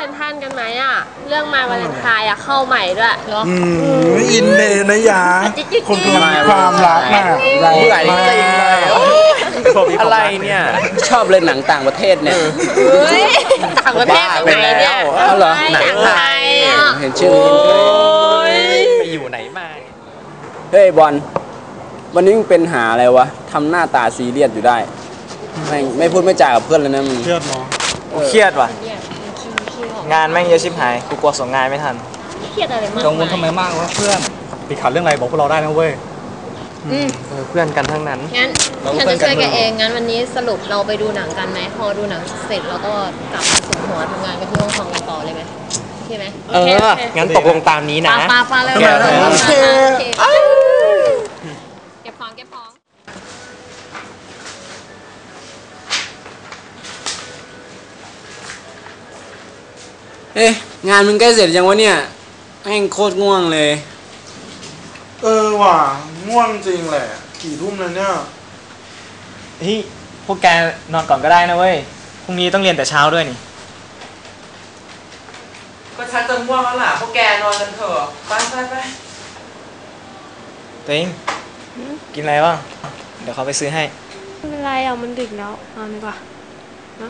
ที่เซนทรันกันไหมอะ เรื่องมาวาเลนไทน์อะเข้าใหม่ด้วยเหรออืมอินเลยนะยาจิ๊กจิ๊กคนกำลังมีความรักน่ะเบื่อจริงๆเลยอะไรเนี่ย ชอบเลยหนังต่างประเทศเนี่ยเฮ้ยต่างประเทศตรงไหนเนี่ยเอาเหรอหนังไทยอะเห็นชื่อนี้ไปอยู่ไหนมาเฮ้ยบอลวันนี้มึงเป็นหาอะไรวะทำหน้าตาซีเรียสอยู่ได้ไม่งไม่พูดไม่จากับเพื่อนเลยนะมึง เครียดเนาะเครียดว่ะ งานแม่งเยอะชิบหาย กูกลัวส่งงานไม่ทัน เครียดอะไรมากกังวลทำไมมากวะเพื่อนติดขัดเรื่องอะไรบอกพวกเราได้นะเว้ยอืมเออเพื่อนกันทั้งนั้น งั้นฉันจะช่วยแกเอง งั้นวันนี้สรุปเราไปดูหนังกันไหม พอดูหนังเสร็จเราก็กลับมาสุดหัวทำงานกันที่ห้องทองกันต่อเลยไหมโอเคไหมเอองั้นตกลงตามนี้นะ ปาปาปาเลยโอเค โอเคเก็บของเก็บของ เอ๊ะ งานมึงใกล้เสร็จยังวะเนี่ยแม่งโคตรง่วงเลย เออว่ะง่วงจริงแหละ กี่ทุ่มแล้วเนี่ย เฮ้ยพวกแกนอนก่อนก็ได้นะเว้ย พรุ่งนี้ต้องเรียนแต่เช้าด้วยนี่ ก็ชักจะง่วงแล้วล่ะพวกแกนอนกันเถอะไปไปไปตัวเองกินอะไรบ้าง เดี๋ยวเขาไปซื้อให้ ไม่เป็นไรอะมันดึกแล้วนอนดีกว่านะ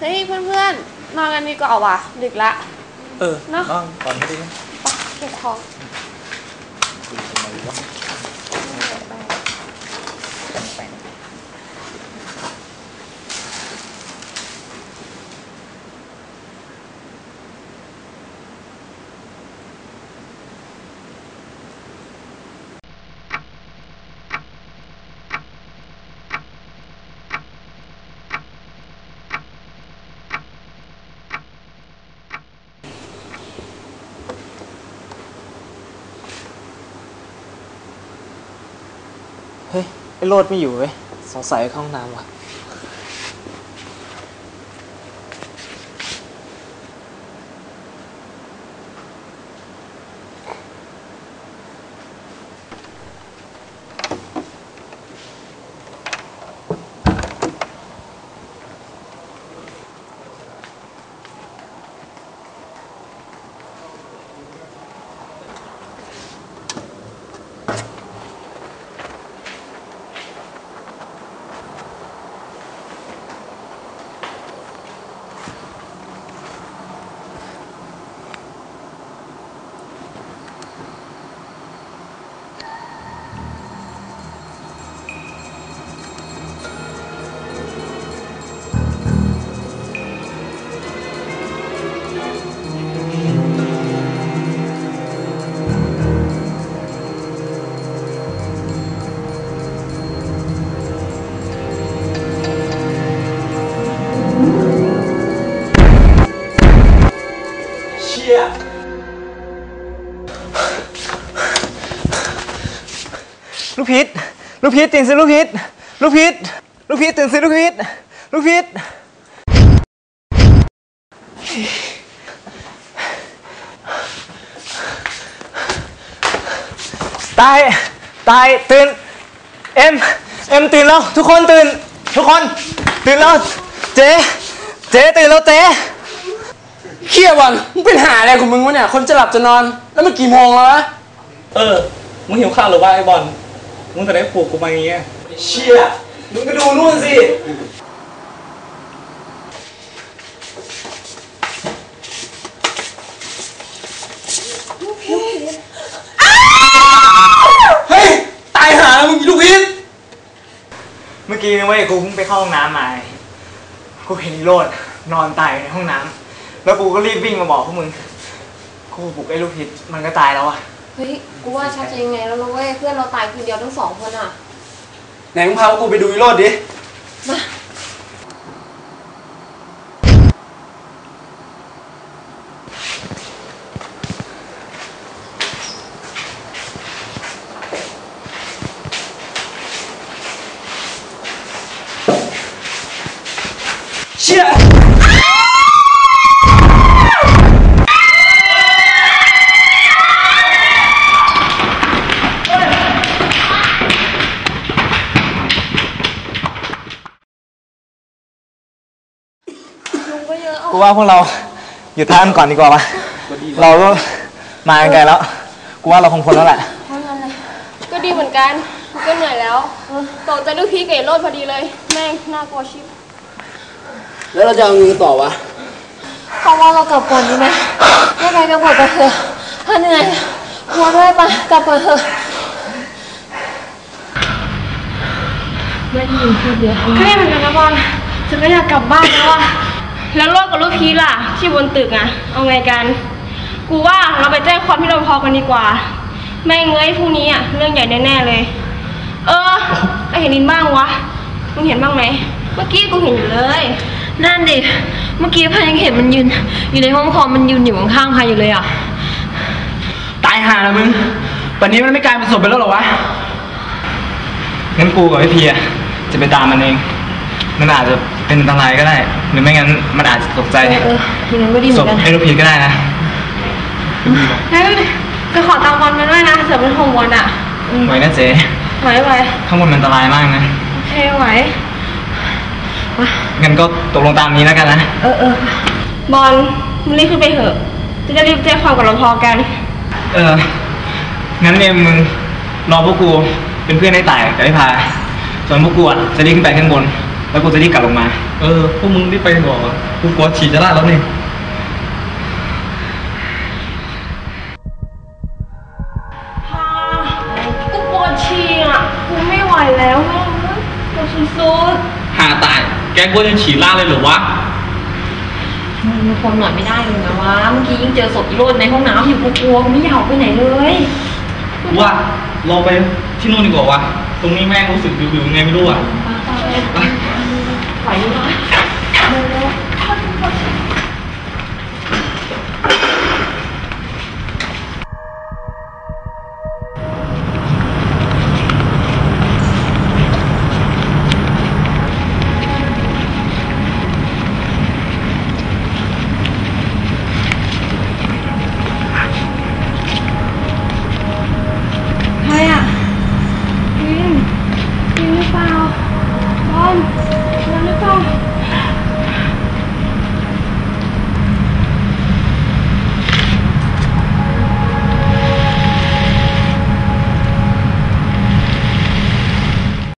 เฮ้ยเพื่อนๆนอนกันดีกว่าว่ะดึกละ เออเนอะ นอนก่อนไม่ดี ไปเก็บของ ไอ้โรดไม่อยู่เว้ยสงสัยเข้าห้องน้ำว่ะี่ยลูกพิษลูกพิษตื่นสิลูกพิษลูกพิษลูกพิษตื่นสิลูกพิษลูกพิษตายตายตื่นเอ็มเอ็มตื่นแล้วทุกคนตื่น ทุกคน ตื่นแล้วเจ๊เจ๊ตื่นแล้วเจ๊ เครียดบอลมึงเป็นหาอะไรของมึงวะเนี่ย คนจะหลับจะนอน แล้วมันกี่โมงแล้ววะ เออ มึงหิวข้าวหรือว่าไอ้บอล มึงจะได้ปลูกกูมาอย่างเงี้ย เชี่ย มึงก็ดูนู่นสิ เฮ้ย ตายหามึงลูกพิษเมื่อกี้นะเว้ยกูเพิ่งไปเข้าห้องน้ำมา กูเห็นอีโรดนอนตายอยู่ในห้องน้ำ แล้วกูก็รีบวิ่งมาบอกพวกมึง กูบุกไอ้ลูกพิษมันก็ตายแล้วอะเฮ้ย กูว่าชัดจะยังไงแล้วนะเว้ย เพื่อนเราตายคนเดียวทั้งสองคนอะไหนมึงพาพวกกูไปดูอีโรดดิ มา เชี่ย ว่าพวกเราหยุดพักกันก่อนดีกว่าปะเราก็มากันไกลแล้ว กูว่าเราคงพ้นแล้วแหละ ก็ดีเหมือนกันกูก็เหนื่อยแล้วตกใจลูกพี่เกดโลดพอดีเลย แม่งน่ากลัวชิบ แล้วเราจะเอาเงินต่อวะเพราะว่าเรากลับก่อนดีไหมไม่ไปกลับก่อนกันเถอะถ้าเหนื่อยกลัวด้วยปะกลับก่อนเถอะไม่ได้ยินพูดเยอะก็ได้เหมือนกันนะบอลฉันก็อยากกลับบ้านแล้วอะ แล้วโลกกับลูกพีชล่ะ ที่บนตึกอะเอาไงกัน กูว่าเราไปแจ้งความที่รปภกันดีกว่าไม่เงยพรุ่งนี้อะเรื่องใหญ่แน่ๆเลย เออไอเห็นนินบ้างวะมึงเห็นบ้างไหมเมื่อกี้กูเห็นอยู่เลยนั่นดิเมื่อกี้พายังเห็นมันยืน อยู่ในห้องคอมมันยืนอยู่ข้างๆพาอยู่เลยอะ ตายห่าแล้วมึงวันนี้มันไม่กลายเป็นศพไปแล้วหรอวะงั้นกูกับไอ้พีอะจะไปตามมันเอง มันอาจจะเป็นอันตรายก็ได้ หรือไม่งั้นมันอาจจะตกใจเอออย่างนั้นก็ดีเหมืศอพนกันไอ้ลูกพีก็ได้นะงั้นจะขอตังค์วันมาด้วยนะเสือเป็นของวันอะไหวนะเจ๊ไหวไหวข้างบนมันอันตรายมากนะโอเคไหวงั้นก็ตกลงตามนี้แล้วกันนะ เออเออบอลมึงรีบขึ้นไปเถอะ จะได้รีบแจ้งความกับรปภกัน เออ งั้นเนี่ยมึงรอพวกกูเป็นเพื่อนให้ตายกับไอ้พา ส่วนพวกกูอะจะรีบขึ้นไปข้างบน แล้วกูจะรีบกลับลงมา เออ พวกมึงรีบไปดีกว่ากูกลัวฉี่จะลาดแล้วนี่ พากูปวดฉี่อะ กูไม่ไหวแล้วแม่งปวดสุดหาตาย แกกลัวจะฉี่ลาดเลยเหรือวะ ๆมึงทนหน่อยไม่ได้เลยนะวะ เมื่อกี้ยิ่งเจอศพอีโรดในห้องน้ำอยู่กูกลัวกูไม่อยากออกไปไหนเลยว่าเราไปที่นู่นดีกว่าวะ ตรงนี้แม่งรู้สึกวิวๆยังไงไม่รู้อะไหวอยู่นะใครอะยิงยิงหรือเป ล่าบ